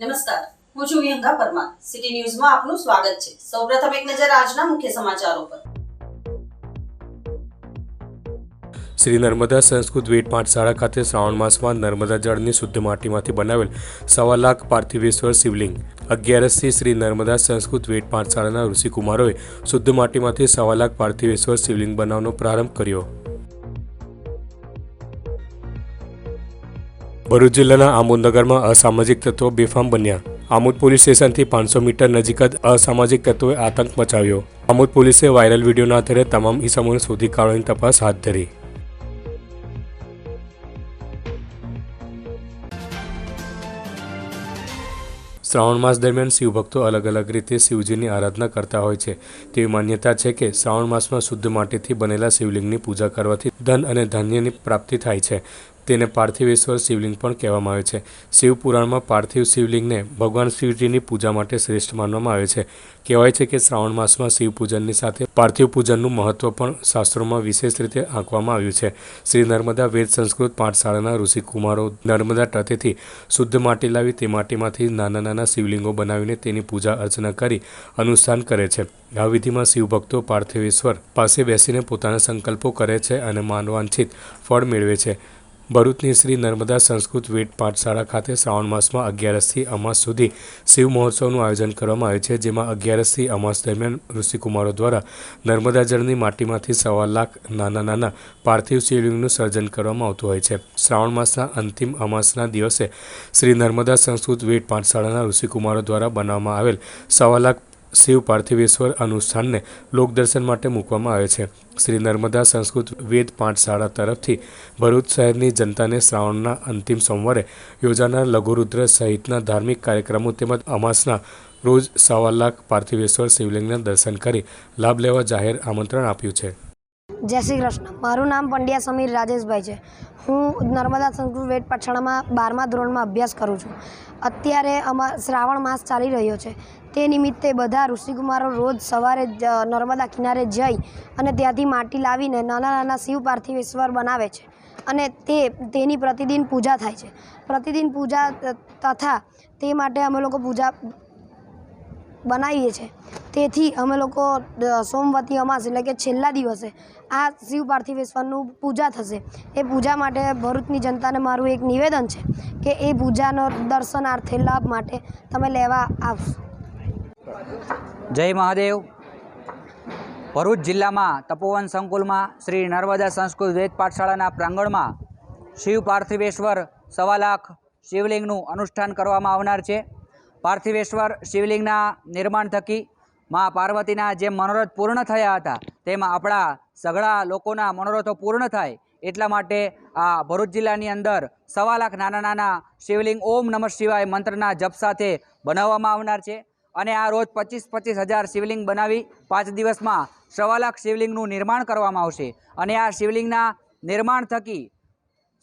નમસ્કાર. હું છું વિહંગા પરમાર. સિટી ન્યૂઝમાં આપનું સ્વાગત છે. સૌપ્રથમ એક નજર આજના મુખ્ય સમાચારો પર. શ્રી નર્મદા સંસ્કૃત વેઠ પાઠશાળા ખાતે શ્રાવણ માસમાં નર્મદા જળની શુદ્ધ માટીમાંથી બનાવેલ સવા લાખ પાર્થિવેશ્વર શિવલિંગ. અગિયારસથી શ્રી નર્મદા સંસ્કૃત વેઠ પાઠશાળાના ઋષિકુમારોએ શુદ્ધ માટીમાંથી સવા લાખ પાર્થિવેશ્વર શિવલિંગ બનાવવાનો પ્રારંભ કર્યો. ભરૂચ જિલ્લાના આમોદનગરમાં અસામાજિક તત્વો બેફામ બન્યા. આમોદ પોલીસ સ્ટેશનથી પાંચસો મીટર નજીક જ અસામાજિક તત્વોએ આતંક મચાવ્યો. આમોદ પોલીસે વાયરલ વિડીયોના આધારે તમામ ઇસમોને શોધી કાઢવાની તપાસ હાથ ધરી. શ્રાવણ માસ દરમિયાન શિવભક્તો અલગ અલગ રીતે શિવજીની આરાધના કરતા હોય છે. તેવી માન્યતા છે કે શ્રાવણ માસમાં શુદ્ધ માટીથી બનેલા શિવલિંગની પૂજા કરવાથી ધન અને ધાન્યની પ્રાપ્તિ થાય છે. તેને પાર્થિવેશ્વર શિવલિંગ પણ કહેવામાં આવે છે. શિવ પુરાણમાં પાર્થિવ શિવલિંગને ભગવાન શિવજીની પૂજા માટે શ્રેષ્ઠ માનવામાં આવે છે. કહેવાય છે કે શ્રાવણ માસમાં શિવ પૂજનની સાથે પાર્થિવ પૂજનનું મહત્વ પણ શાસ્ત્રોમાં વિશેષ રીતે આંકવામાં આવ્યું છે. શ્રી નર્મદા વેદ સંસ્કૃત પાઠશાળાના ઋષિકુમારો નર્મદા તટેથી શુદ્ધ માટી લાવી તે માટીમાંથી નાના નાના શિવલિંગો બનાવીને તેની પૂજા અર્ચના કરી અનુષ્ઠાન કરે છે. આ વિધિમાં શિવભક્તો પાર્થિવેશ્વર પાસે બેસીને પોતાના સંકલ્પો કરે છે અને માનવાંછિત ફળ મેળવે છે. ભરૂચની શ્રી નર્મદા સંસ્કૃત વેદ પાઠશાળા ખાતે શ્રાવણ માસમાં અગિયારસથી અમાસ સુધી શિવ મહોત્સવનું આયોજન કરવામાં આવે છે, જેમાં અગિયારસથી અમાસ દરમિયાન ઋષિકુમારો દ્વારા નર્મદા જળની માટીમાંથી સવા લાખ નાના નાના પાર્થિવ શિવલિંગનું સર્જન કરવામાં આવતું હોય છે. શ્રાવણ માસના અંતિમ અમાસના દિવસે શ્રી નર્મદા સંસ્કૃત વેદ પાઠશાળાના ઋષિકુમારો દ્વારા બનાવવામાં આવેલ સવા લાખ શિવ પાર્થિવેશ્વર અનુષ્ઠાનને લોકદર્શન માટે મૂકવામાં આવે છે. શ્રી નર્મદા સંસ્કૃત વેદ પાઠશાળા તરફથી ભરૂચ શહેરની જનતાને શ્રાવણના અંતિમ સોમવારે યોજાનાર લઘુરુદ્ર સહિતના ધાર્મિક કાર્યક્રમો તેમજ અમાસના રોજ સવા લાખ પાર્થિવેશ્વર શિવલિંગના દર્શન કરી લાભ લેવા જાહેર આમંત્રણ આપ્યું છે. જય શ્રી કૃષ્ણ. મારું નામ પંડ્યા સમીર રાજેશભાઈ છે. હું નર્મદા સંસ્કૃત વેદ પાઠશાળામાં બારમા ધોરણમાં અભ્યાસ કરું છું. અત્યારે અમા, શ્રાવણ માસ ચાલી રહ્યો છે. તે નિમિત્તે બધા ઋષિકુમારો રોજ સવારે નર્મદા કિનારે જઈ અને ત્યાંથી માટી લાવીને નાના નાના શિવ પાર્થિવેશ્વર બનાવે છે. અને તે, તેની પ્રતિદિન પૂજા થાય છે. પ્રતિદિન પૂજા તથા તે માટે અમે લોકો પૂજા બનાવીએ છીએ તેથી અમે લોકો સોમવતી અમાસ એટલે કે છેલ્લા દિવસે આ શિવ પાર્થિવેશ્વરનું પૂજા થશે. એ પૂજા માટે ભરૂચની જનતાને મારું એક નિવેદન છે કે એ પૂજાનો દર્શનાર્થે લાભ માટે તમે લેવા આવશો. જય મહાદેવ. ભરૂચ જિલ્લામાં તપોવન સંકુલમાં શ્રી નર્મદા સંસ્કૃત વેદ પાઠશાળાના પ્રાંગણમાં શિવ પાર્થિવેશ્વર સવા લાખ શિવલિંગનું અનુષ્ઠાન કરવામાં આવનાર છે. પાર્થિવેશ્વર શિવલિંગના નિર્માણ થકી મા પાર્વતીના જે મનોરથ પૂર્ણ થયા હતા, તેમાં આપણા સઘળા લોકોના મનોરથો પૂર્ણ થાય, એટલા માટે આ ભરૂચ જિલ્લાની અંદર સવા લાખ નાના નાના શિવલિંગ ઓમ નમઃ શિવાય મંત્રના જપ સાથે બનાવવામાં આવનાર છે. અને આ રોજ પચીસ પચીસ હજાર શિવલિંગ બનાવી પાંચ દિવસમાં સવા લાખ શિવલિંગનું નિર્માણ કરવામાં આવશે. અને આ શિવલિંગના નિર્માણ થકી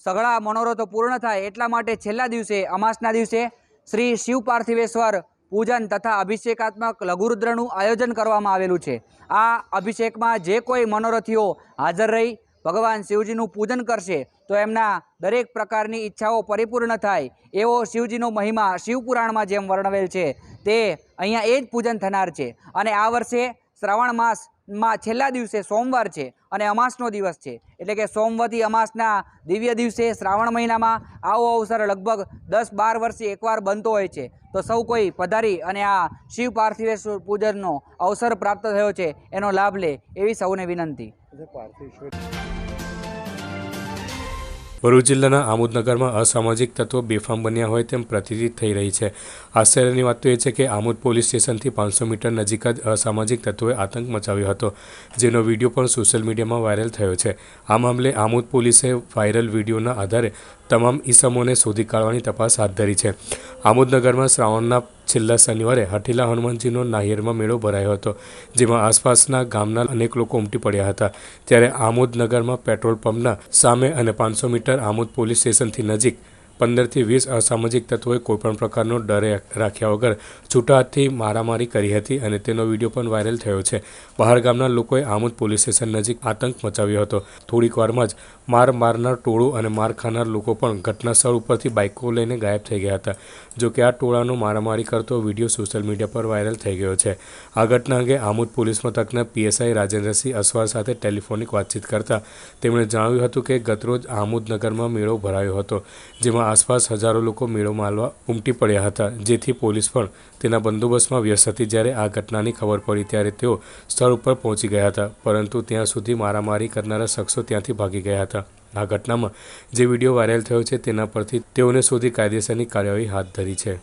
સઘળા મનોરથો પૂર્ણ થાય એટલા માટે છેલ્લા દિવસે, અમાસના દિવસે શ્રી શિવ પાર્થિવેશ્વર પૂજન તથા અભિષેકાત્મક લઘુરુદ્રનું આયોજન કરવામાં આવેલું છે. આ અભિષેકમાં જે કોઈ મનોરથીઓ હાજર રહી, ભગવાન શિવજીનું પૂજન કરશે, તો એમના દરેક પ્રકારની ઈચ્છાઓ પરિપૂર્ણ થાય, એવો શિવજીનો મહિમા શિવપુરાણમાં જેમ વર્ણવેલ છે, તે અહીંયા એ જ પૂજન થનાર છે. અને આ વર્ષે શ્રાવણ માસમાં છેલ્લા દિવસે સોમવાર છે અને અમાસનો દિવસ છે. એટલે કે સોમવતી અમાસના દિવ્ય દિવસે શ્રાવણ મહિનામાં આવો અવસર લગભગ દસ બાર વર્ષે એકવાર બનતો હોય છે. તો સૌ કોઈ પધારી અને આ શિવ પાર્થિવેશ્વર પૂજનનો અવસર પ્રાપ્ત થયો છે એનો લાભ લે એવી સૌને વિનંતી. ભરૂચ જિલ્લાના આમોદનગરમાં અસામાજિક તત્વો બેફામ બન્યા હોય તેમ પ્રતીતિ થઈ રહી છે. આશ્ચર્યની વાત તો એ છે કે આમોદ પોલીસ સ્ટેશનથી પાંચસો મીટર નજીક જ અસામાજિક તત્વોએ આતંક મચાવ્યો હતો, જેનો વીડિયો પણ સોશિયલ મીડિયામાં વાયરલ થયો છે. આ મામલે આમોદ પોલીસે વાયરલ વિડીયોના આધારે તમામ ઈસમોને શોધી કાઢવાની તપાસ હાથ ધરી છે. આમોદનગરમાં શ્રાવણના છેલ્લા શનિવારે હઠીલા હનુમાનજીનો નાહિયરમાં મેળો ભરાયો હતો, જેમાં આસપાસના ગામના અનેક લોકો ઉમટી પડ્યા હતા. ત્યારે આમોદનગરમાં પેટ્રોલ પંપના સામે અને પાંચસો મીટર આમોદ પોલીસ સ્ટેશનથી નજીક પંદરથી વીસ અસામાજિક તત્વોએ કોઈપણ પ્રકારનો ડર રાખ્યા વગર છૂટા હાથથી મારામારી કરી હતી અને તેનો વીડિયો પણ વાયરલ થયો છે. બહાર ગામના લોકોએ આમોદ પોલીસ સ્ટેશન નજીક આતંક મચાવ્યો હતો. થોડીક વારમાં જ માર મારનાર ટોળું અને માર ખાનાર લોકો પણ ઘટના સ્થળ ઉપરથી બાઇકો લઈને ગાયબ થઈ ગયા હતા. જોકે આ ટોળાનો મારામારી કરતો વીડિયો સોશિયલ મીડિયા પર વાયરલ થઈ ગયો છે. આ ઘટના અંગે આમોદ પોલીસ મથકના પીએસઆઈ રાજેન્દ્રસિંહ અસવાર સાથે ટેલિફોનિક વાતચીત કરતા તેમણે જણાવ્યું હતું કે ગતરોજ આમોદનગરમાં મેળો ભરાયો હતો, જેમાં આસપાસ હજારો લોકો મેળો માલવા ઉમટી પડ્યા હતા, જેથી પોલીસ પણ તેના બંદોબસ્તમાં વ્યસ્ત હતી. જ્યારે આ ઘટનાની ખબર પડી ત્યારે તેઓ સ્થળ ઉપર પહોંચી ગયા હતા, પરંતુ ત્યાં સુધી મારામારી કરનારા શખ્સો ત્યાંથી ભાગી ગયા હતા. આ ઘટનામાં જે વીડિયો વાયરલ થયો છે તેના પરથી તેઓને શોધી કાયદેસરની કાર્યવાહી હાથ ધરી છે.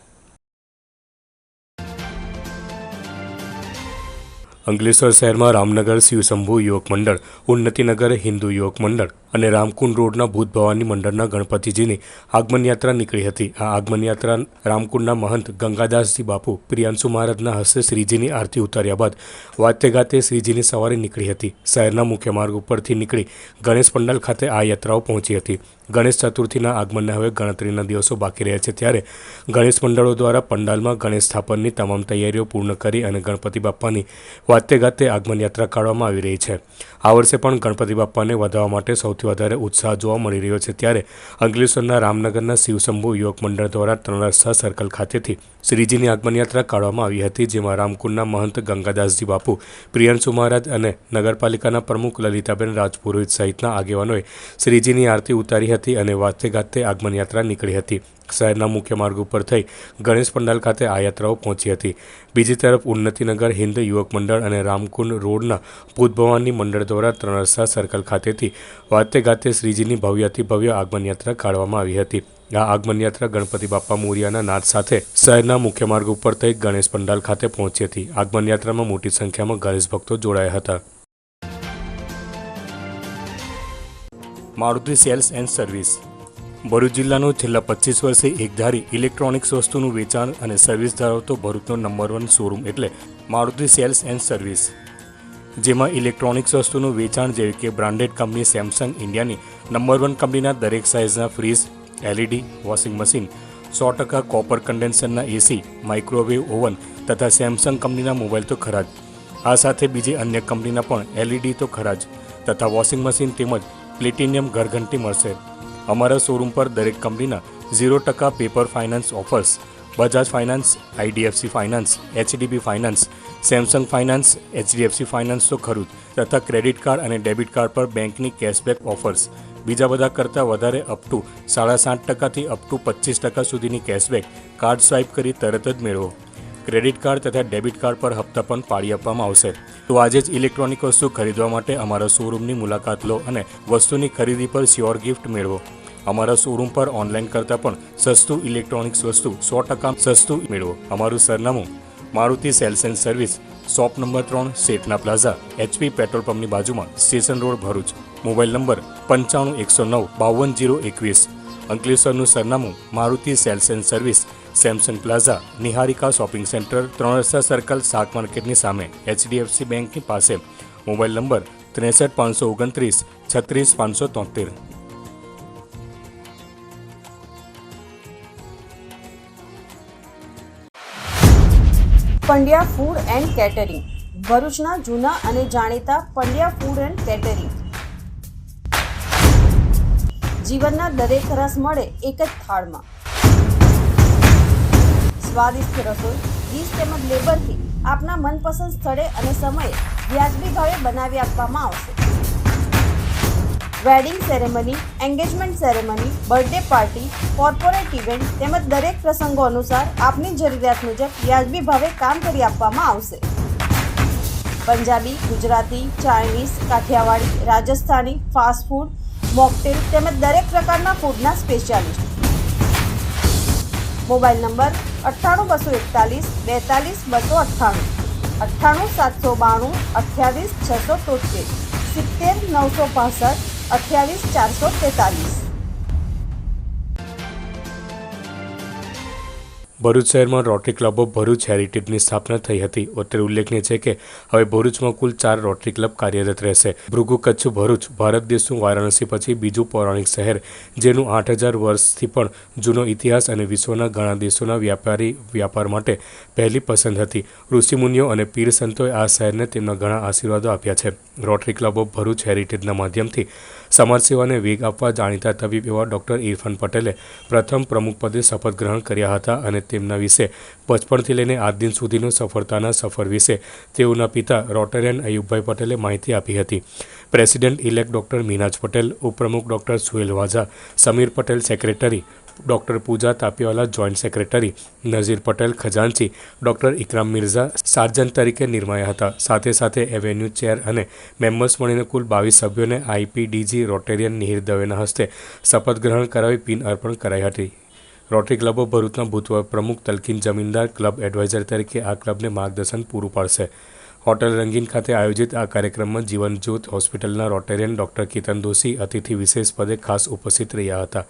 અંકલેશ્વર શહેરમાં રામનગર શિવશંભુ યુવક મંડળ, ઉન્નતિનગર હિન્દુ યુવક મંડળ અને રામકુંડ રોડના ભૂત ભવાની મંડળના ગણપતિજીની આગમન યાત્રા નીકળી હતી. આ આગમન યાત્રા રામકુંડના મહંત ગંગાદાસજી બાપુ, પ્રિયાંશુ મહારાજના હસ્તે શ્રીજીની આરતી ઉતાર્યા બાદ વાતે ગાતે શ્રીજીની સવારી નીકળી હતી. શહેરના મુખ્ય માર્ગ ઉપરથી નીકળી ગણેશ પંડાલ ખાતે આ યાત્રાઓ પહોંચી હતી. ગણેશ ચતુર્થીના આગમનને હવે ગણતરીના દિવસો બાકી રહ્યા છે. ત્યારે ગણેશ મંડળો દ્વારા પંડાલમાં ગણેશ સ્થાપનની તમામ તૈયારીઓ પૂર્ણ કરી અને ગણપતિ બાપ્પાની વાતે ગાતે આગમન યાત્રા કાઢવામાં આવી રહી છે. આ વર્ષે પણ ગણપતિ બાપ્પાને વધારવા માટે સૌથી વધારે ઉત્સાહ જોવા મળી રહ્યો છે. ત્યારે અંકલેશ્વરના રામનગરના શિવશંભુ યુવક મંડળ દ્વારા ત્રણસા સર્કલ ખાતેથી શ્રીજીની આગમન યાત્રા કાઢવામાં આવી હતી, જેમાં રામકુંડના મહંત ગંગાદાસજી બાપુ, પ્રિયંશુ મહારાજ અને નગરપાલિકાના પ્રમુખ લલિતાબેન રાજપુરોહિત સહિતના આગેવાનોએ શ્રીજીની આરતી ઉતારી હતી અને વાતે ગાતે આગમન યાત્રા નીકળી હતી. શહેરના મુખ્ય માર્ગ ઉપર થઈ ગણેશ પંડાલ ખાતે આ યાત્રાઓ પહોંચી હતી. બીજી તરફ ઉન્નતિનગર હિન્દ યુવક મંડળ અને રામકુંડ રોડના ભૂત ભવાની મંડળ દ્વારા ત્રણ સર્કલ ખાતેથી વાતે ગાતે શ્રીજીની ભવ્યથી ભવ્ય આગમન યાત્રા કાઢવામાં આવી હતી. આ આગમન યાત્રા ગણપતિ બાપ્પા મોરિયાના નાદ સાથે શહેરના મુખ્ય માર્ગ ઉપર થઈ ગણેશ પંડાલ ખાતે પહોંચી હતી. આગમન યાત્રામાં મોટી સંખ્યામાં ગણેશ ભક્તો જોડાયા હતા. Maruti sales and service. Bharuch જિલ્લાનું છેલ્લા પચીસ વર્ષે એકધારી ઇલેક્ટ્રોનિક્સ વસ્તુનું વેચાણ અને સર્વિસ ધરાવતો ભરૂચનો નંબર વન શોરૂમ એટલે મારુતિ સેલ્સ એન્ડ સર્વિસ. જેમાં ઇલેક્ટ્રોનિક્સ વસ્તુનું વેચાણ જેવી કે બ્રાન્ડેડ કંપની સેમસંગ ઇન્ડિયાની નંબર વન કંપનીના દરેક સાઇઝના ફ્રીજ એલઈડી વોશિંગ મશીન સો ટકા કોપર કન્ડેન્સરના એસી માઇક્રોવેવ ઓવન તથા સેમસંગ કંપનીના મોબાઈલ તો ખરા જ. આ સાથે બીજી અન્ય કંપનીના પણ એલઈડી તો ખરા જ. તથા વોશિંગ મશીન તેમજ પ્લેટિનિયમ ઘરઘંટી મળશે. અમારા શોરૂમ પર દરેક કંપનીના ઝીરો ટકા paper finance offers Bajaj finance IDFC finance HDB finance Samsung finance HDFC finance તો ખરું તથા ક્રેડિટ કાર્ડ અને ડેબિટ કાર્ડ પર બેંકની કેશબેક ઓફર્સ બીજા બધા કરતાં વધારે અપ ટુ સાડા સાત ટકાથી અપ ટુ પચીસ ટકા સુધીની કેશબેક કાર્ડ સ્વાઇપ કરી તરત જ મેળવો. ક્રેડિટ કાર્ડ તથા ડેબિટ કાર્ડ પર હપ્તા પણ પાડી આપવામાં આવશે. તો આજે જ ઇલેક્ટ્રોનિક વસ્તુ ખરીદવા માટે અમારા શોરૂમની મુલાકાત લો અને વસ્તુની ખરીદી પર શ્યોર ગિફ્ટ મેળવો. અમારા શોરૂમ પર ઓનલાઈન કરતાં પણ સસ્તું ઇલેક્ટ્રોનિક્સ વસ્તુ સો ટકા સસ્તું મેળવો. અમારું સરનામું Maruti sales and service shop number ત્રણ, શેઠના પ્લાઝા એચપી પેટ્રોલ પંપની બાજુમાં station road Bharuch. Mobile number પંચાણું, એકસો નવ, બાવન, જીરો એકવીસ. અંકલેશ્વરનું સરનામું Maruti sales and service Samsung plaza Niharika shopping centre ત્રણ રસ્તા સર્કલ શાક માર્કેટની સામે એચડીએફસી બેંકની પાસે. મોબાઈલ નંબર ત્રેસઠ, પાંચસો ઓગણત્રીસ, છત્રીસ, પાંચસો તોતેર. પંડ્યા ફૂડ એન્ડ કેટરિંગ ભરૂચના જૂના અને જાણીતા પંડ્યા ફૂડ એન્ડ કેટરિંગ જીવનના દરેક રસ મળે એક જ થાળમાં. સ્વાદિષ્ટ રસોઈ ગીસ તેમજ લેબરથી આપના મનપસંદ સ્થળે અને સમયે વ્યાજબી ભાવે બનાવી આપવામાં આવશે. Wedding ceremony engagement ceremony birthday party corporate event તેમજ દરેક પ્રસંગો અનુસાર આપની જરૂરિયાત મુજબ વ્યાજબી ભાવે કામ કરી આપવામાં આવશે. Punjabi, Gujarati, Chinese, Kathiawadi, Rajasthani fast food mocktail તેમજ દરેક પ્રકારના ફૂડના સ્પેશિયાલિસ્ટ મોબાઈલ નંબર અઠ્ઠાણું બસો એકતાલીસ બેતાલીસ બસો અઠ્ઠાણું. અઠ્ઠાણું સાતસો બાણું અઠ્યાવીસ છસો તોતેર સિત્તેર નવસો પાસઠ અઠ્યાવીસ, ચારસો તેતાલીસ. ભરૂચ શહેરમાં રોટરી ક્લબ ઓફ ભરૂચ હેરિટેજની સ્થાપના થઈ હતી. અત્યારે ઉલ્લેખનીય છે કે હવે ભરૂચમાં કુલ ચાર રોટરી ક્લબ કાર્યરત રહેશે. ભૃગુ કચ્છ, ભરૂચ, ભારત દેશનું વારાણસી પછી બીજું પૌરાણિક શહેર, જેનું આઠ હજાર વર્ષથી પણ જૂનો ઇતિહાસ અને વિશ્વના ઘણા દેશોના વ્યાપારી વ્યાપાર માટે પહેલી પસંદ હતી. ઋષિમુનિઓ અને પીર સંતોએ આ શહેરને તેમના ઘણા આશીર્વાદો આપ્યા છે. રોટરી ક્લબ ઓફ ભરૂચ હેરિટેજના માધ્યમથી સમાજ સેવાને વેગ આપવા જાણીતા તબીબ એવા ડૉક્ટર ઇરફાન પટેલે પ્રથમ પ્રમુખપદે શપથ ગ્રહણ કર્યા હતા અને તેમના વિશે બચપણથી લઈને આજ દિન સુધીનો સફળતાના સફર વિશે તેઓના પિતા રોટેરિયન અયુબભાઈ પટેલે માહિતી આપી હતી. President elect doctor Minaj Patel, ઉપપ્રમુખ doctor Suhel Vaza, Samir Patel, secretary doctor Pooja Tapiwala joint secretary Nazir Patel ખજાનચી doctor Ikram Mirza sergeant તરીકે નિર્માયા હતા. સાથે સાથે એવેન્યુ ચેર અને મેમ્બર્સ મળીને કુલ બાવીસ સભ્યોને આઈપીડીજી રોટેરિયન નિહિર દવેના હસ્તે શપથ ગ્રહણ કરાવી પિન અર્પણ કરાઈ હતી. રોટરી ક્લબો ભરૂચના ભૂતપૂર્વ પ્રમુખ તલકીન જમીનદાર ક્લબ એડવાઇઝર તરીકે આ ક્લબને માર્ગદર્શન પૂરું પાડશે. હોટેલ રંગીન ખાતે આયોજિત આ કાર્યક્રમમાં જીવનજ્યોત હોસ્પિટલના રોટેરિયન ડૉક્ટર કિતન દોશી અતિથિ વિશેષ પદે ખાસ ઉપસ્થિત રહ્યા હતા.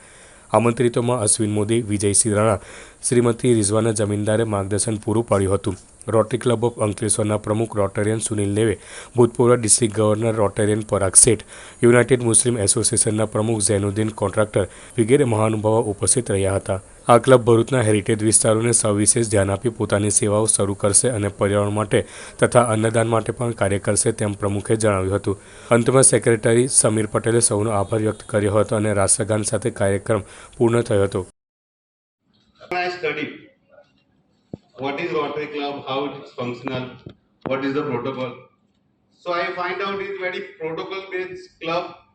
આમંત્રિતોમાં અશ્વિન મોદી વિજયસિંહ રાણા શ્રીમતી રિઝવાના જમીનદારે માર્ગદર્શન પૂરું પાડ્યું હતું. રોટરી ક્લબ ઓફ અંકલેશ્વરના પ્રમુખ રોટેરિયન સુનિલ દેવે ભૂતપૂર્વ ડિસ્ટ્રિક્ટ ગવર્નર રોટેરિયન પરાગ શેઠ, યુનાઇટેડ મુસ્લિમ એસોસિએશનના પ્રમુખ ઝૈનુદ્દીન કોન્ટ્રાક્ટર વગેરે મહાનુભાવો ઉપસ્થિત રહ્યા હતા. આ ક્લબ ભરૂચના હેરિટેજ વિસ્તારોને સવિશેષ ધ્યાન આપી પોતાની સેવાઓ શરૂ કરશે અને પર્યાવરણ માટે તથા અન્નદાન માટે પણ કાર્ય કરશે તેમ પ્રમુખે જણાવ્યું હતું અંતમાં સેક્રેટરી સમીર પટેલે સૌનો આભાર વ્યક્ત કર્યો હતો અને રાષ્ટ્રગાન સાથે કાર્યક્રમ પૂર્ણ થયો હતો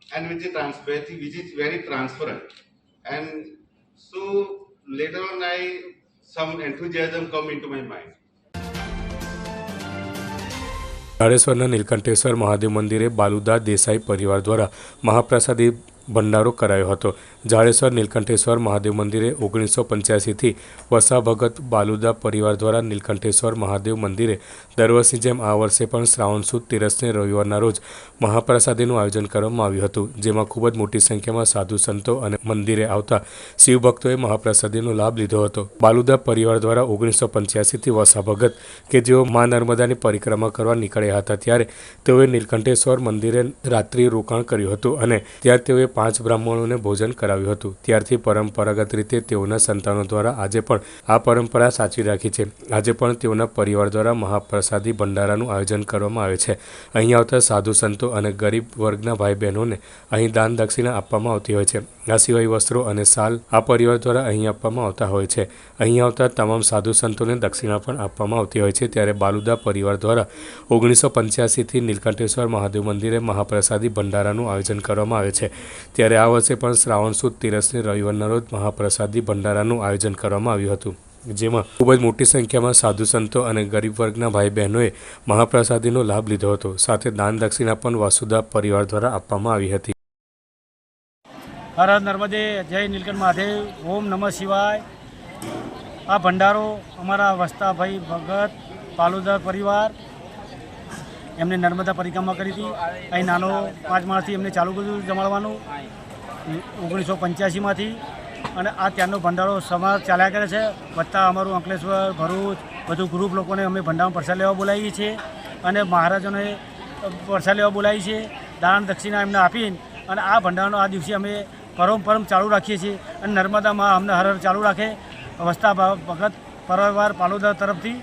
and which is transparent, which is very transparent. And so later on, I, some enthusiasm come into my mind. જાડેશ્વરના Neelkantheshwar Mahadev મંદિરે બાલુદા દેસાઈ પરિવાર દ્વારા મહાપ્રસાદી ભંડારો કરાયો હતો જાડેશ્વર, નીલકંઠેશ્વર મહાદેવ મંદિરે ઓગણીસો પંચ્યાસીથી વસા ભગત બાલુદા પરિવાર દ્વારા નીલકંઠેશ્વર મહાદેવ મંદિરે દર વર્ષની જેમ આ વર્ષે પણ શ્રાવણ સુદ તેરસને રવિવારના રોજ મહાપ્રસાદીનું આયોજન કરવામાં આવ્યું હતું, જેમાં ખૂબ જ મોટી સંખ્યામાં સાધુ સંતો અને મંદિરે આવતા શિવભક્તોએ મહાપ્રસાદીનો લાભ લીધો હતો. બાલુદા પરિવાર દ્વારા ઓગણીસો પંચ્યાસીથી વસા ભગત કે જેઓ મા નર્મદાની પરિક્રમા કરવા નીકળ્યા હતા ત્યારે તેઓએ નીલકંઠેશ્વર મંદિરે રાત્રિ રોકાણ કર્યું હતું અને ત્યાં તેઓએ પાંચ બ્રાહ્મણોને ભોજન કરાવ્યું હતું. ત્યારથી પરંપરાગત રીતે તેઓના સંતાનો દ્વારા આજે પણ આ પરંપરા સાચવી રાખી છે. આજે પણ તેઓના પરિવાર દ્વારા મહાપ્રસાદી ભંડારાનું આયોજન કરવામાં આવે છે. અહીં આવતા સાધુ સંતો અને ગરીબ વર્ગના ભાઈ બહેનોને અહીં દાન દક્ષિણા આપવામાં આવતી હોય છે. આ સિવાય વસ્ત્રો અને સાલ આ પરિવાર દ્વારા અહીં આપવામાં આવતા હોય છે. અહીં આવતા તમામ સાધુ સંતોને દક્ષિણા પણ આપવામાં આવતી હોય છે. ત્યારે બાલુદા પરિવાર દ્વારા ઓગણીસો પંચ્યાસીથી નીલકંઠેશ્વર મહાદેવ મંદિરે મહાપ્રસાદી ભંડારાનું આયોજન કરવામાં આવે છે. ત્યારે આ વર્ષે પણ શ્રાવણ સુદ તેરસને રવિવારના રોજ મહાપ્રસાદી ભંડારાનું આયોજન કરવામાં આવ્યું હતું, જેમાં ખૂબ જ મોટી સંખ્યામાં સાધુ સંતો અને ગરીબ વર્ગના ભાઈ બહેનોએ મહાપ્રસાદીનો લાભ લીધો હતો. સાથે દાન દક્ષિણા પણ વાસુદા પરિવાર દ્વારા આપવામાં આવી હતી. હર નર્મદે, જય નીલકંઠ મહાદેવ, ઓમ નમઃ શિવાય. આ ભંડારો અમારા વસ્તાભાઈ ભગત પાલુદર પરિવાર, એમને નર્મદા પરિક્રમા કરી હતી. અહીં નાનો પાંચ માણસથી એમને ચાલુ કર્યું જમાડવાનું. ઓગણીસો પંચ્યાસીમાંથી અને આ ત્યારનો ભંડારો સમાજ ચાલ્યા કરે છે. વત્તા અમારું અંકલેશ્વર, ભરૂચ, બધું ગ્રુપ લોકોને અમે ભંડારમાં પ્રસાદ લેવા બોલાવીએ છીએ અને મહારાજોને પ્રસાદ લેવા બોલાવીએ છીએ, દાન દક્ષિણા એમને આપીને અને આ ભંડારનો આ દિવસે અમે પરમ પરમ ચાલુ રાખીએ છીએ અને નર્મદામાં અમને હર હર ચાલુ રાખે. વસ્તા ભગત પરવાર પાલોદર તરફથી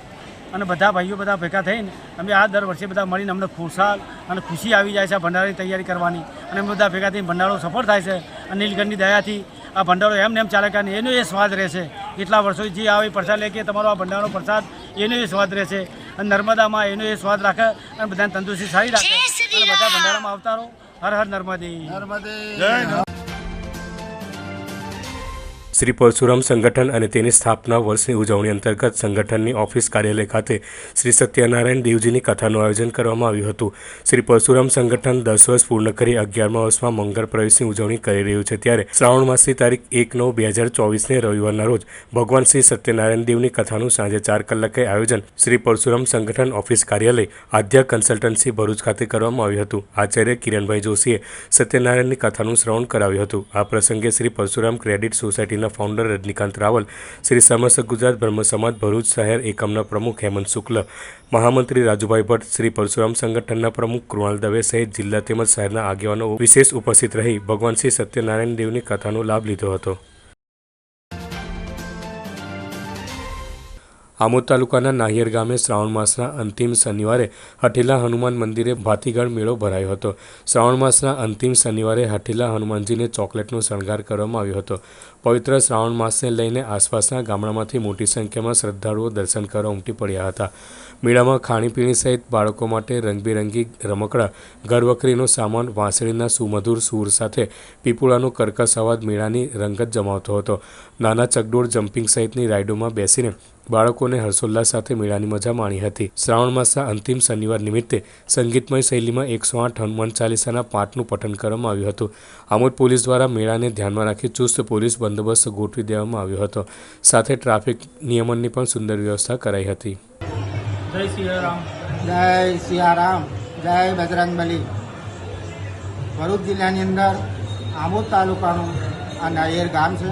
અને બધા ભાઈઓ બધા ભેગા થઈને અમે આ દર વર્ષે બધા મળીને અમને ખુશાલ અને ખુશી આવી જાય છે આ ભંડારાની તૈયારી કરવાની. અને અમે બધા ભેગા થઈને ભંડારો સફળ થાય છે અને નીલકંઠની દયાથી આ ભંડારો એમને એમ ચાલે કારણ અને એનો એ સ્વાદ રહેશે. એટલા વર્ષો જે આવે એ પ્રસાદ લે કે તમારો આ ભંડારો પ્રસાદ એનો એ સ્વાદ રહેશે. અને નર્મદામાં એનો એ સ્વાદ રાખે અને બધાને તંદુરસ્તી સારી રાખે. અને બધા ભંડારામાં આવતા રહો. હર હર નર્મદે. શ્રી પરશુરામ સંગઠન અને તેની સ્થાપના વર્ષની ઉજવણી અંતર્ગત સંગઠનની ઓફિસ કાર્યાલય ખાતે શ્રી સત્યનારાયણ દેવજીની કથાનું આયોજન કરવામાં આવ્યું હતું. શ્રી પરશુરામ સંગઠન દસ વર્ષ પૂર્ણ કરી અગિયારમા વર્ષમાં મંગળ પ્રવેશની ઉજવણી કરી રહ્યું છે ત્યારે શ્રાવણ માસની તારીખ એક નવ બે હજાર ચોવીસને રવિવારના રોજ ભગવાન શ્રી સત્યનારાયણ દેવની કથાનું સાંજે ચાર કલાકે આયોજન શ્રી પરશુરામ સંગઠન ઓફિસ કાર્યાલય આદ્યા કન્સલ્ટન્સી ભરૂચ ખાતે કરવામાં આવ્યું હતું. આચાર્ય કિરણભાઈ જોશીએ સત્યનારાયણની કથાનું શ્રવણ કરાવ્યું હતું. આ પ્રસંગે શ્રી પરશુરામ ક્રેડિટ સોસાયટીના ફાઉન્ડર રજનીકાંત રાવલ શ્રી સમસ્ત ગુજરાત બ્રહ્મ સમાજ ભરૂચ શહેર એકમના પ્રમુખ હેમંત શુક્લ મહામંત્રી રાજુભાઈ ભટ્ટ શ્રી પરશુરામ સંગઠનના પ્રમુખ કૃણાલ દવે સહિત જિલ્લા તેમજ શહેરના આગેવાનો વિશેષ ઉપસ્થિત રહી ભગવાન શ્રી સત્યનારાયણ દેવની કથાનો લાભ લીધો હતો. આમોદ તાલુકાના નાહિયર ગામે શ્રાવણ માસના અંતિમ શનિવારે હઠીલા હનુમાન મંદિરે ભાતીગળ મેળો ભરાયો હતો. શ્રાવણ માસના અંતિમ શનિવારે હઠીલા હનુમાનજીને ચોકલેટનો શણગાર કરવામાં આવ્યો હતો. પવિત્ર શ્રાવણ માસને લઈને આસપાસના ગામડામાંથી મોટી સંખ્યામાં શ્રદ્ધાળુઓ દર્શન કરવા ઉમટી પડ્યા હતા. મેળામાં ખાણીપીણી સહિત બાળકો માટે રંગબેરંગી રમકડા, ઘરવખરીનો સામાન, વાંસળીના સુમધુર સૂર સાથે પીપુળાનો કર્કશ અવાજ મેળાની રંગત જમાવતો હતો. નાના ચકડોળ જમ્પિંગ સહિતની રાઇડોમાં બેસીને બાળકોને હર્ષોલ્લાસ સાથે મેળાની મજા માણી હતી. શ્રાવણ માસના અંતિમ શનિવાર નિમિત્તે સંગીતમય શૈલીમાં એકસો આઠ હનુમાન ચાલીસાના પાઠનું પઠન કરવામાં આવ્યું હતું. આમોદ પોલીસ દ્વારા મેળાને ધ્યાનમાં રાખી ચુસ્ત પોલીસ બંદોબસ્ત ગોઠવી દેવામાં આવ્યો હતો. સાથે ટ્રાફિક નિયમનની પણ સુંદર વ્યવસ્થા કરાઈ હતી. જય સિયારામ. જય સિયારામ. જય બજરંગબલી ભરૂચ જિલ્લાની અંદર આમોદ તાલુકાનું આ નાયર ગામ છે.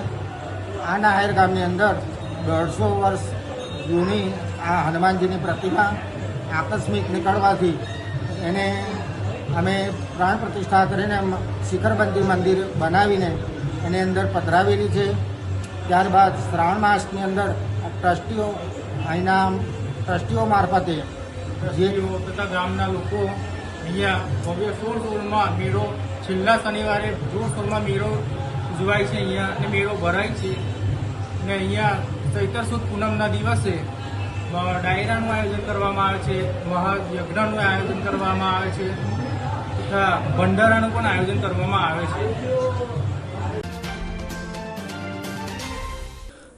આ નાયર ગામની અંદર દોઢસો વર્ષ જૂની આ હનુમાનજીની પ્રતિમા આકસ્મિક નીકળવાથી એને અમે પ્રાણ પ્રતિષ્ઠા કરીને શિખરબંધી મંદિર બનાવીને એની અંદર પધરાવેલી છે. ત્યારબાદ શ્રાવણ માસની અંદર ટ્રસ્ટીઓ અહીંના ટ્રસ્ટીઓ મારફતે ટ્રસ્ટીઓ તથા ગામના લોકો અહીંયા ભવ્ય સોળ સોળમાં મેળો, છેલ્લા શનિવારે જોર સોળમાં મેળો ઉજવાય છે અહીંયા અને મેળો ભરાય છે. અને અહીંયા ચૈતર સુદ પૂનમના દિવસે ડાયરાનું આયોજન કરવામાં આવે છે, મહાયજ્ઞનું આયોજન કરવામાં આવે છે, તથા ભંડારાનું પણ આયોજન કરવામાં આવે છે.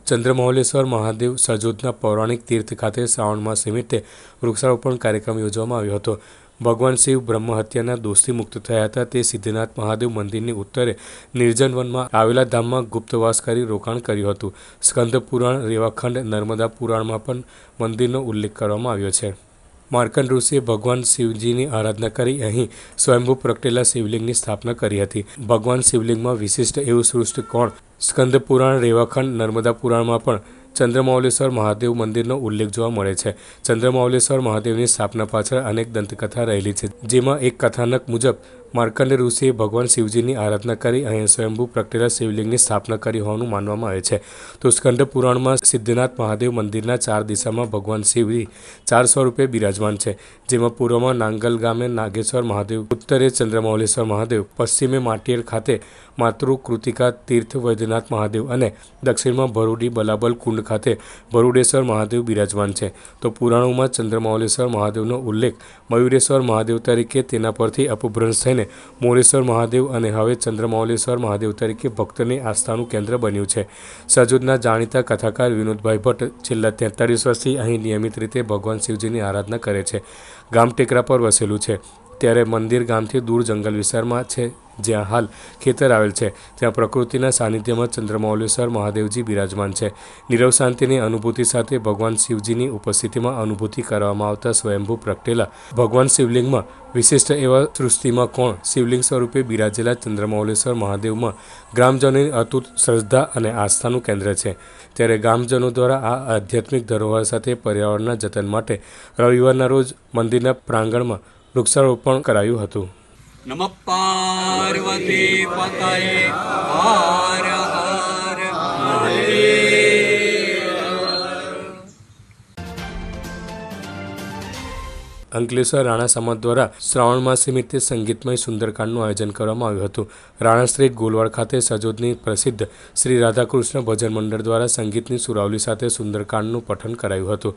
ચંદ્રમૌલેશ્વર મહાદેવ સજોદના પૌરાણિક તીર્થ ખાતે શ્રાવણ માસ નિમિત્તે વૃક્ષારોપણ કાર્યક્રમ યોજવામાં આવ્યો હતો. ભગવાન શિવ બ્રહ્મ હત્યાના દોષથી મુક્ત થયા હતા. તે સિદ્ધનાથ મહાદેવ મંદિરની ઉત્તરે નિર્જન વનમાં આવેલા ધામમાં ગુપ્તવાસ કરી રોકાણ કર્યું હતું. સ્કંદ પુરાણ રેવાખંડ નર્મદા પુરાણમાં પણ મંદિરનો ઉલ્લેખ કરવામાં આવ્યો છે. માર્કંડ ઋષિએ ભગવાન શિવજીની આરાધના કરી અહીં સ્વયંભૂ પ્રગટેલા શિવલિંગની સ્થાપના કરી હતી. ભગવાન શિવલિંગમાં વિશિષ્ટ એવું સૃષ્ટિ કોણ? સ્કંદ પુરાણ રેવાખંડ, નર્મદા પુરાણમાં પણ ચંદ્રમૌલેશ્વર મહાદેવ મંદિરનો ઉલ્લેખ જોવા મળે છે. ચંદ્રમૌલેશ્વર મહાદેવની સ્થાપના પાછળ અનેક દંતકથા રહેલી છે, જેમાં એક કથાનક મુજબ માર્કંડ ઋષિએ ભગવાન શિવજીની આરાધના કરી અહીં સ્વયંભૂ પ્રગટેલા શિવલિંગની સ્થાપના કરી હોવાનું માનવામાં આવે છે. તો સ્કંદ પુરાણમાં સિદ્ધનાથ મહાદેવ મંદિરના ચાર દિશામાં ભગવાન શિવજી ચાર સ્વરૂપે બિરાજમાન છે. જેમાં પૂર્વમાં નાંગલ ગામે નાગેશ્વર મહાદેવ, ઉત્તરે ચંદ્રમૌલેશ્વર મહાદેવ, પશ્ચિમે માટીયર ખાતે માતૃ કૃતિકા તીર્થ વૈદ્યનાથ મહાદેવ અને દક્ષિણમાં ભરૂડી બલાબલ કુંડ ખાતે ભરૂડેશ્વર મહાદેવ બિરાજમાન છે. તો પુરાણોમાં ચંદ્રમૌલેશ્વર મહાદેવનો ઉલ્લેખ મયુરેશ્વર મહાદેવ તરીકે તેના પરથી અપભ્રંશ થઈને મોરેશ્વર મહાદેવ અને હવે ચંદ્રમૌલેશ્વર મહાદેવ તરીકે ભક્તોની આસ્થાનું કેન્દ્ર બન્યું છે. સજોદના જાણીતા કથાકાર વિનોદભાઈ ભટ્ટ છેલ્લા તેતાળીસ વર્ષથી અહીં નિયમિત રીતે ભગવાન શિવજીની આરાધના કરે છે. ગામ ટેકરા પર વસેલું છે. ત્યારે મંદિર ગામથી દૂર જંગલ વિસ્તારમાં છે. જ્યાં હાલ ખેતર આવેલ છે. ત્યાં પ્રકૃતિના સાનિધ્યમાં ચંદ્રમૌલેશ્વર મહાદેવજી બિરાજમાન છે. નીરવ શાંતિની અનુભૂતિ સાથે ભગવાન શિવજીની ઉપસ્થિતિમાં અનુભૂતિ કરવામાં આવતા સ્વયંભૂ પ્રગટેલા. ભગવાન શિવલિંગમાં વિશિષ્ટ એવા સૃષ્ટિમાં કોણ શિવલિંગ સ્વરૂપે બિરાજેલા ચંદ્રમૌલેશ્વર મહાદેવમાં ગ્રામજનોની અતૂટ શ્રદ્ધા અને આસ્થાનું કેન્દ્ર છે. ત્યારે ગામજનો દ્વારા આ આધ્યાત્મિક ધરોહર સાથે પર્યાવરણના જતન માટે રવિવારના રોજ મંદિરના પ્રાંગણમાં વૃક્ષારોપણ કરાયું હતું. નમઃ પાર્વતી પતયે હર હર અંકલેશ્વર રાણા સમાજ દ્વારા શ્રાવણ માસ નિમિત્તે સંગીતમય સુંદરકાંડનું આયોજન કરવામાં આવ્યું હતું. રાણા સ્ટ્રીટ ગોલવાડ ખાતે સજોદની પ્રસિદ્ધ શ્રી રાધાકૃષ્ણ ભજન મંડળ દ્વારા સંગીતની સુરાવલી સાથે સુંદરકાંડનું પઠન કરાયું હતું.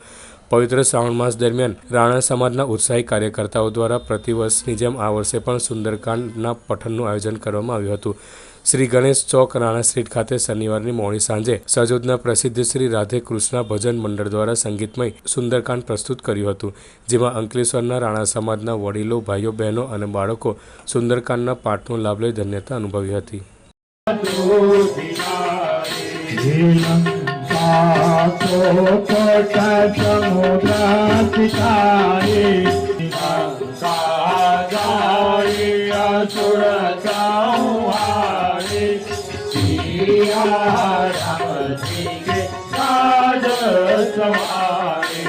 પવિત્ર શ્રાવણ માસ દરમિયાન રાણા સમાજના ઉત્સાહી કાર્યકર્તાઓ દ્વારા પ્રતિવર્ષની જેમ આ વર્ષે પણ સુંદરકાંડના પઠનનું આયોજન કરવામાં આવ્યું હતું. શ્રી ગણેશ ચોક, રાણા સ્ટ્રીટ ખાતે શનિવારની મોડી સાંજે સજોદના પ્રસિદ્ધ શ્રી રાધે કૃષ્ણ ભજન મંડળ દ્વારા સંગીતમય સુંદરકાંડ પ્રસ્તુત કર્યું હતું, જેમાં અંકલેશ્વરના રાણા સમાજના વડીલો, ભાઈઓ, બહેનો અને બાળકો સુંદરકાંડના પાઠનો લાભ લઈ ધન્યતા અનુભવી હતી. कोटा समुद्रातिकारे जाई असुर संहारे सिया राम जी साज समारे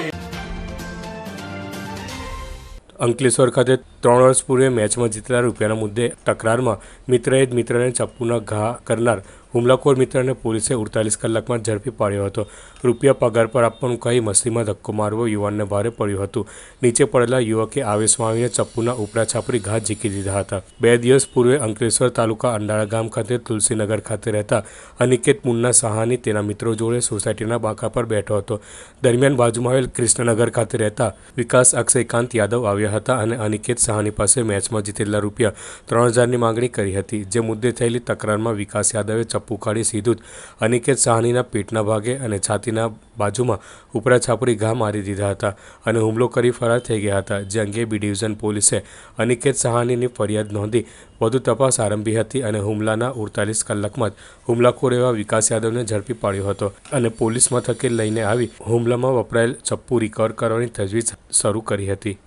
અંકલેશ્વર ખાતે ત્રણ વર્ષ પૂર્વે મેચમાં જીતેલા રૂપિયાના મુદ્દે તકરારમાં મિત્રએ જ મિત્રને ચપ્પુના ઘા કરનાર હુમલાખોર મિત્રને પોલીસે ઉડતાલીસ કલાકમાં ઝડપી પાડ્યો હતો. રૂપિયા પગાર પર આપવાનું કહી મસ્તીમાં ધક્કો મારવો યુવાનને ભારે પડ્યું હતું. નીચે પડેલા યુવકે આવેશમાં આવીને ચપ્પુના ઉપરા છાપરી ઘા ઝીકી દીધા હતા. બે દિવસ પૂર્વે અંકલેશ્વર તાલુકા અંડાળા ગામ ખાતે તુલસીનગર ખાતે રહેતા અનિકેત મુન્ના સહાની તેના મિત્રો જોડે સોસાયટીના બાંકા પર બેઠો હતો. દરમિયાન બાજુમાં આવેલ કૃષ્ણનગર ખાતે રહેતા વિકાસ અક્ષયકાંત યાદવ આવ્યા હતા અને અનિકેત સહાની પાસે મેચમાં જીતેલા રૂપિયા ત્રણ હજારની માંગણી કરી હતી, જે મુદ્દે થયેલી તકરારમાં વિકાસ યાદવે ચપ્પુ કાઢી સીધું જ અનિકેત સાહનીના પેટના ભાગે અને છાતીના બાજુમાં ઉપરા છાપરી ઘા મારી દીધા હતા અને હુમલો કરી ફરાર થઈ ગયા હતા. જે અંગે બી ડિવિઝન પોલીસે અનિકેત સહાનીની ફરિયાદ નોંધી વધુ તપાસ આરંભી હતી અને હુમલાના ઉડતાલીસ કલાકમાં જ હુમલાખોર એવા વિકાસ યાદવને ઝડપી પાડ્યો હતો અને પોલીસ મથકે લઈને આવી હુમલામાં વપરાયેલ ચપ્પુ રિકવર કરવાની તજવીજ શરૂ કરી હતી.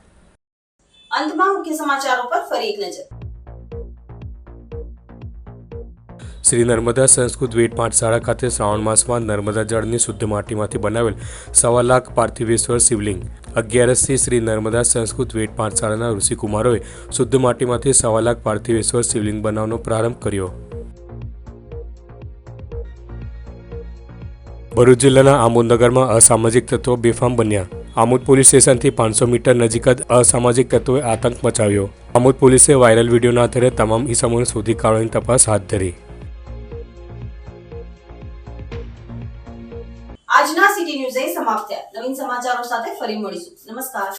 અંતમાં મુખ્ય સમાચારો પર ફરી એક નજર. શ્રી નર્મદા સંસ્કૃત વેઠ પાઠશાળા ખાતે શ્રાવણ માસમાં નર્મદા જળની શુદ્ધ માટીમાંથી બનાવેલ સવા લાખ પાર્થિવેશ્વર શિવલિંગ. અગિયારસથી શ્રી નર્મદા સંસ્કૃત વેઠ પાઠશાળાના ઋષિકુમારોએ શુદ્ધ માટીમાંથી સવા લાખ પાર્થિવેશ્વર શિવલિંગ બનાવવાનો પ્રારંભ કર્યો. ભરૂચ જિલ્લાના આમોદનગરમાં અસામાજિક તત્વો બેફામ બન્યા. આમોદ પોલીસ સ્ટેશનથી પાંચસો મીટર નજીક જ અસામાજિક તત્વોએ આતંક મચાવ્યો. આમોદ પોલીસે વાયરલ વિડીયોના આધારે તમામ ઇસમોને શોધી કાઢવાની તપાસ હાથ ધરી. આજના સિટી ન્યૂઝ એ સમાપ્ત થયા. નવીન સમાચારો સાથે ફરી મળીશું. નમસ્કાર.